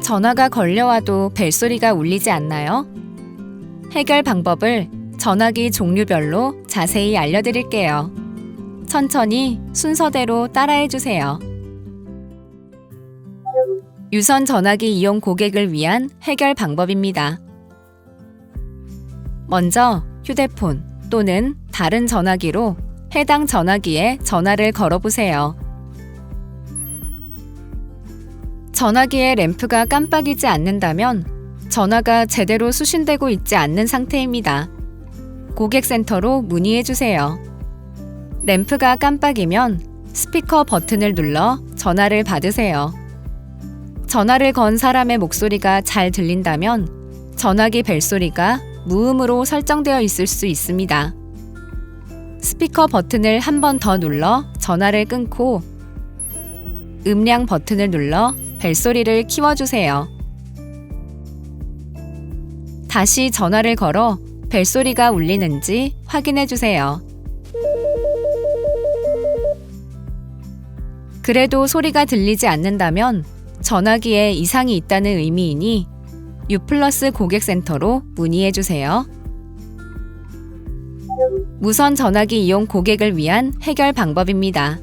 전화가 걸려와도 벨소리가 울리지 않나요? 해결 방법을 전화기 종류별로 자세히 알려드릴게요. 천천히 순서대로 따라해 주세요. 유선 전화기 이용 고객을 위한 해결 방법입니다. 먼저 휴대폰 또는 다른 전화기로 해당 전화기에 전화를 걸어보세요. 전화기의 램프가 깜빡이지 않는다면 전화가 제대로 수신되고 있지 않는 상태입니다. 고객센터로 문의해 주세요. 램프가 깜빡이면 스피커 버튼을 눌러 전화를 받으세요. 전화를 건 사람의 목소리가 잘 들린다면 전화기 벨소리가 무음으로 설정되어 있을 수 있습니다. 스피커 버튼을 한 번 더 눌러 전화를 끊고 음량 버튼을 눌러 벨소리를 키워주세요. 다시 전화를 걸어 벨소리가 울리는지 확인해 주세요. 그래도 소리가 들리지 않는다면 전화기에 이상이 있다는 의미이니 유플러스 고객센터로 문의해 주세요. 무선 전화기 이용 고객을 위한 해결 방법입니다.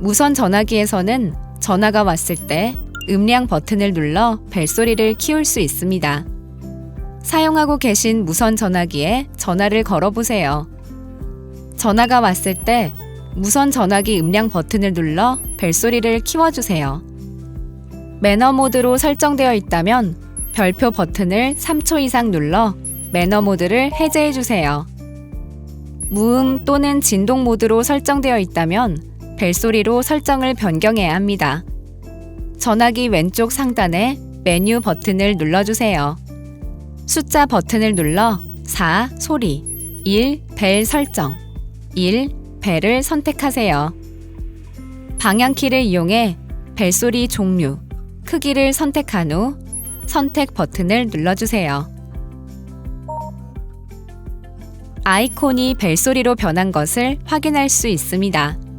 무선 전화기에서는 전화가 왔을 때 음량 버튼을 눌러 벨소리를 키울 수 있습니다. 사용하고 계신 무선 전화기에 전화를 걸어보세요. 전화가 왔을 때 무선 전화기 음량 버튼을 눌러 벨소리를 키워주세요. 매너 모드로 설정되어 있다면 별표 버튼을 3초 이상 눌러 매너 모드를 해제해 주세요. 무음 또는 진동 모드로 설정되어 있다면 벨소리로 설정을 변경해야 합니다. 전화기 왼쪽 상단에 메뉴 버튼을 눌러주세요. 숫자 버튼을 눌러 4 소리, 1 벨 설정, 1 벨을 선택하세요. 방향키를 이용해 벨소리 종류, 크기를 선택한 후 선택 버튼을 눌러주세요. 아이콘이 벨소리로 변한 것을 확인할 수 있습니다.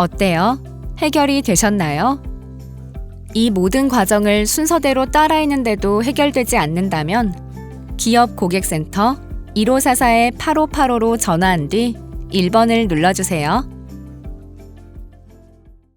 어때요? 해결이 되셨나요? 이 모든 과정을 순서대로 따라했는데도 해결되지 않는다면 기업 고객센터 1544-8585로 전화한 뒤 1번을 눌러주세요.